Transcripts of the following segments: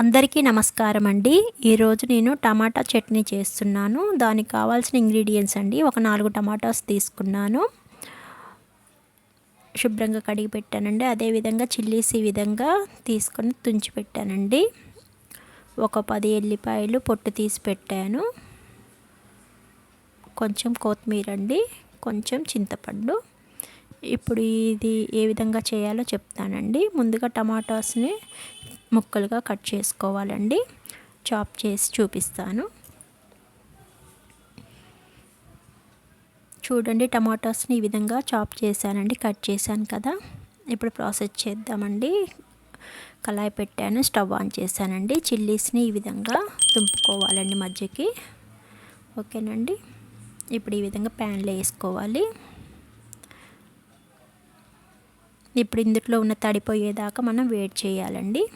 అందరికీ నమస్కారం అండి ఈరోజు నేను టమాటా చట్నీ చేస్తున్నాను. దానికి కావాల్సిన ఇంగ్రీడియంట్స్ అండి. ఒక నాలుగు టమాటాస్ తీసుకున్నాను. శుభ్రంగా కడిగి పెట్టానండి. అదేవిధంగా చిల్లీస్ ఈ విధంగా తీసుకొని తుంచి పెట్టానండి. ఒక పది ఎల్లిపాయలు పొట్టు తీసి పెట్టాను. కొంచెం కొత్తిమీర అండి. కొంచెం చింతపండు. ఇప్పుడు ఇది ఏ విధంగా చేయాలో చెప్తానండి. ముందుగా టమాటాస్ని ముక్కలుగా కట్ చేసుకోవాలండి. చాప్ చేసి చూపిస్తాను. చూడండి టమాటాస్ని ఈ విధంగా చాప్ చేశానండి కట్ చేశాను కదా. ఇప్పుడు ప్రాసెస్ చేద్దామండి. కళాయి పెట్టాను స్టవ్ ఆన్ చేశానండి. చిల్లీస్ని ఈ విధంగా తుంపుకోవాలండి మధ్యకి. ఓకేనండి? ఇప్పుడు ఈ విధంగా ప్యాన్లో వేసుకోవాలి. ఇప్పుడు ఇందులో ఉన్న తడిపోయేదాకా మనం వేడి చేయాలండి.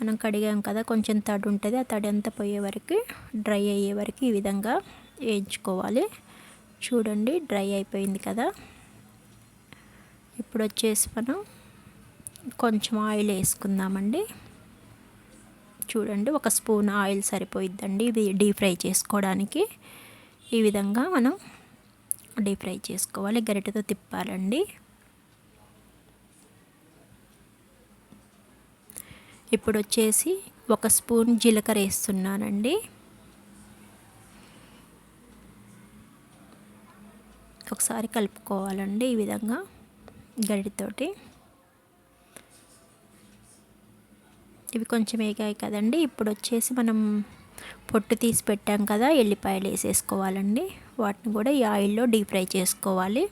మనం కడిగాం కదా కొంచెం తడి ఉంటుంది ఆ తడి అంతా పోయే వరకు డ్రై అయ్యే వరకు ఈ విధంగా వేయించుకోవాలి. చూడండి డ్రై అయిపోయింది కదా. ఇప్పుడు వచ్చేసి మనం కొంచెం ఆయిల్ వేసుకుందామండి. చూడండి ఒక స్పూన్ ఆయిల్ సరిపోయిద్దండి ఇది డీప్ ఫ్రై చేసుకోవడానికి. ఈ విధంగా మనం డీప్ ఫ్రై చేసుకోవాలి గరిటెతో తిప్పాలండి. ఇప్పుడు వచ్చేసి ఒక స్పూన్ జీలకర్ర వేస్తున్నానండి. ఒకసారి కలుపుకోవాలండి ఈ విధంగా గడితోటి ఇవి కొంచెం వేగాయి కదండి. ఇప్పుడు వచ్చేసి మనం పొట్టు తీసి పెట్టాం కదా ఎల్లిపాయలు వేసేసుకోవాలండి. వాటిని కూడా ఈ ఆయిల్లో డీప్ ఫ్రై చేసుకోవాలి.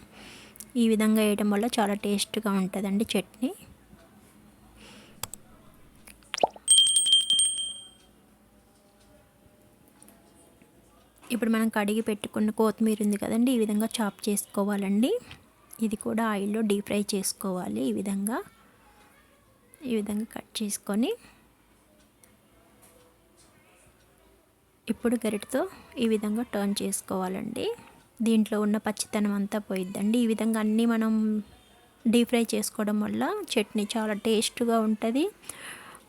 ఈ విధంగా వేయడం వల్ల చాలా టేస్ట్గా ఉంటుందండి చట్నీ. ఇప్పుడు మనం కడిగి పెట్టుకున్న కొత్తిమీర ఉంది కదండి ఈ విధంగా చాప్ చేసుకోవాలండి. ఇది కూడా ఆయిల్లో డీప్ ఫ్రై చేసుకోవాలి ఈ విధంగా. ఈ విధంగా కట్ చేసుకొని ఇప్పుడు గరిటతో ఈ విధంగా టర్న్ చేసుకోవాలండి. దీంట్లో ఉన్న పచ్చితనం అంతా పోయిద్దండి. ఈ విధంగా అన్నీ మనం డీప్ ఫ్రై చేసుకోవడం వల్ల చట్నీ చాలా టేస్ట్గా ఉంటుంది.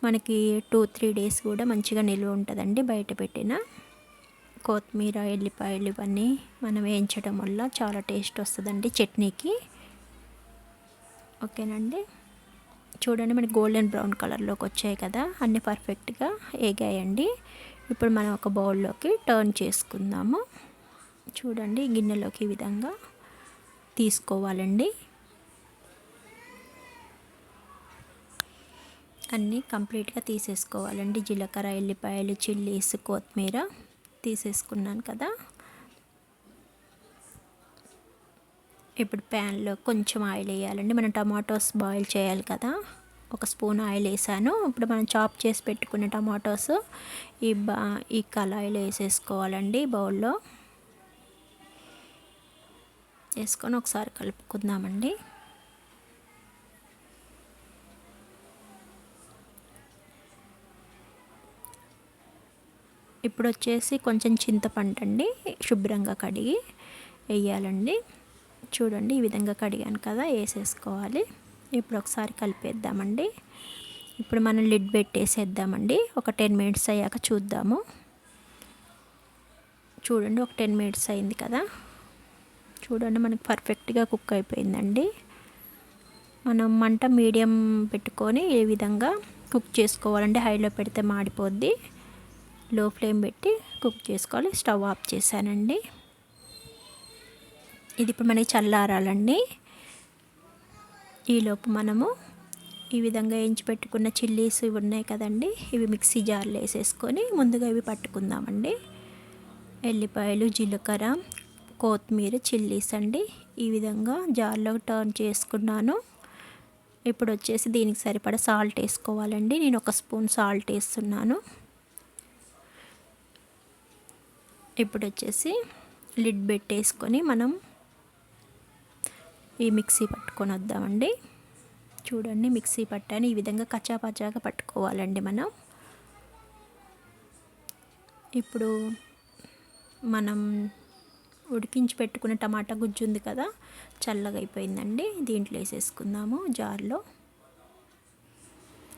మనకి టూ త్రీ డేస్ కూడా మంచిగా నిల్వ ఉంటుందండి బయట పెట్టిన. కొత్తిమీర ఎల్లిపాయలు ఇవన్నీ మనం వేయించడం వల్ల చాలా టేస్ట్ వస్తుందండి చట్నీకి. ఓకేనండి? చూడండి మనకి గోల్డెన్ బ్రౌన్ కలర్లోకి వచ్చాయి కదా అన్నీ పర్ఫెక్ట్గా ఏగాయండి. ఇప్పుడు మనం ఒక బౌల్లోకి టర్న్ చేసుకుందాము. చూడండి గిన్నెలోకి ఈ విధంగా తీసుకోవాలండి. అన్నీ కంప్లీట్గా తీసేసుకోవాలండి. జీలకర్ర ఎల్లిపాయలు చిల్లీస్ కొత్తిమీర. తీసేసుకున్నాను కదా. ఇప్పుడు ప్యాన్లో కొంచెం ఆయిల్ వేయాలండి. మనం టమాటోస్ బాయిల్ చేయాలి కదా. ఒక స్పూన్ ఆయిల్ వేసాను. ఇప్పుడు మనం చాప్ చేసి పెట్టుకునే టమాటోస్ ఈ బా ఈ కళాయిలో వేసేసుకోవాలండి బౌల్లో. వేసుకొని ఒకసారి కలుపుకుందామండి. ఇప్పుడు వచ్చేసి కొంచెం చింతపండు అండి శుభ్రంగా కడిగి వేయాలండి. చూడండి ఈ విధంగా కడిగాను కదా వేసేసుకోవాలి. ఇప్పుడు ఒకసారి కలిపేద్దామండి. ఇప్పుడు మనం లిడ్ పెట్టేసేద్దామండి. ఒక టెన్ మినిట్స్ అయ్యాక చూద్దాము. చూడండి ఒక టెన్ మినిట్స్ అయింది కదా. చూడండి మనకి పర్ఫెక్ట్గా కుక్ అయిపోయిందండి. మనం మంట మీడియం పెట్టుకొని ఏ విధంగా కుక్ చేసుకోవాలంటే హైలో పెడితే మాడిపోద్ది. లో ఫ్లేమ్ పెట్టి కుక్ చేసుకోవాలి. స్టవ్ ఆఫ్ చేశానండి. ఇది ఇప్పుడు మనకి చల్లారాలండి. ఈలోపు మనము ఈ విధంగా ఎంచి పెట్టుకున్న చిల్లీస్ ఇవి ఉన్నాయి కదండి ఇవి మిక్సీ జార్లో వేసేసుకొని ముందుగా ఇవి పట్టుకుందామండి. ఎల్లిపాయలు జీలకర్ర కొత్తిమీర చిల్లీస్ అండి. ఈ విధంగా జార్లో టర్న్ చేసుకున్నాను. ఇప్పుడు వచ్చేసి దీనికి సరిపడా సాల్ట్ వేసుకోవాలండి. నేను ఒక స్పూన్ సాల్ట్ వేస్తున్నాను. ఇప్పుడు వచ్చేసి లిడ్ పెట్టేసుకొని మనం ఈ మిక్సీ పట్టుకొని వద్దామండి చూడండి మిక్సీ పట్టాను. ఈ విధంగా కచ్చాపచ్చాగా పట్టుకోవాలండి మనం. ఇప్పుడు మనం ఉడికించి పెట్టుకున్న టమాటా గుజ్జు ఉంది కదా చల్లగా అయిపోయిందండి దీంట్లో వేసేసుకుందాము జార్లో.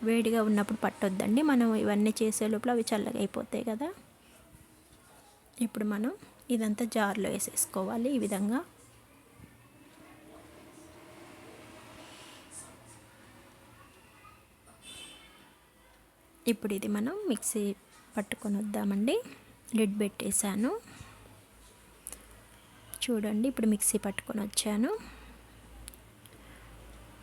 వేడిగా ఉన్నప్పుడు పట్టొద్దండి. మనం ఇవన్నీ చేసే లోపల అవి చల్లగా అయిపోతాయి కదా. ఇప్పుడు మనం ఇదంతా జార్లో వేసేసుకోవాలి ఈ విధంగా. ఇప్పుడు ఇది మనం మిక్సీ పట్టుకొని వద్దామండి. లిడ్ పెట్టేశాను. చూడండి ఇప్పుడు మిక్సీ పట్టుకొని వచ్చాను.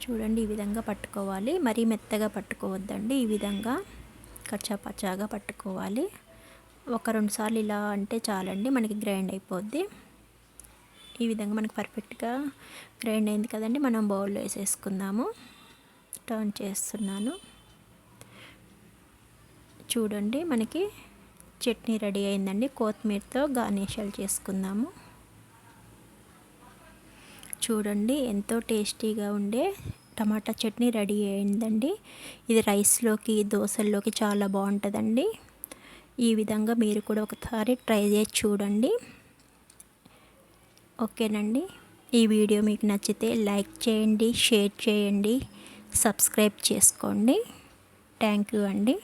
చూడండి ఈ విధంగా పట్టుకోవాలి. మరీ మెత్తగా పట్టుకోవద్దండి ఈ విధంగా కచ్చాపచ్చాగా పట్టుకోవాలి. ఒక రెండు సార్లు ఇలా అంటే చాలండి మనకి గ్రైండ్ అయిపోద్ది. ఈ విధంగా మనకి పర్ఫెక్ట్గా గ్రైండ్ అయింది కదండి మనం బౌల్లో వేసేసుకుందాము. టర్న్ చేస్తున్నాను. చూడండి మనకి చట్నీ రెడీ అయిందండి. కొత్తిమీరతో గార్నిషాలు చేసుకుందాము. చూడండి ఎంతో టేస్టీగా ఉండే టమాటా చట్నీ రెడీ అయిందండి. ఇది రైస్లోకి దోశల్లోకి చాలా బాగుంటుందండి. ఈ విధంగా మీరు కూడా ఒకసారి ట్రై చేసి చూడండి. ఓకేనండి. ఈ వీడియో మీకు నచ్చితే లైక్ చేయండి షేర్ చేయండి సబ్స్క్రైబ్ చేసుకోండి. థ్యాంక్ యూ అండి.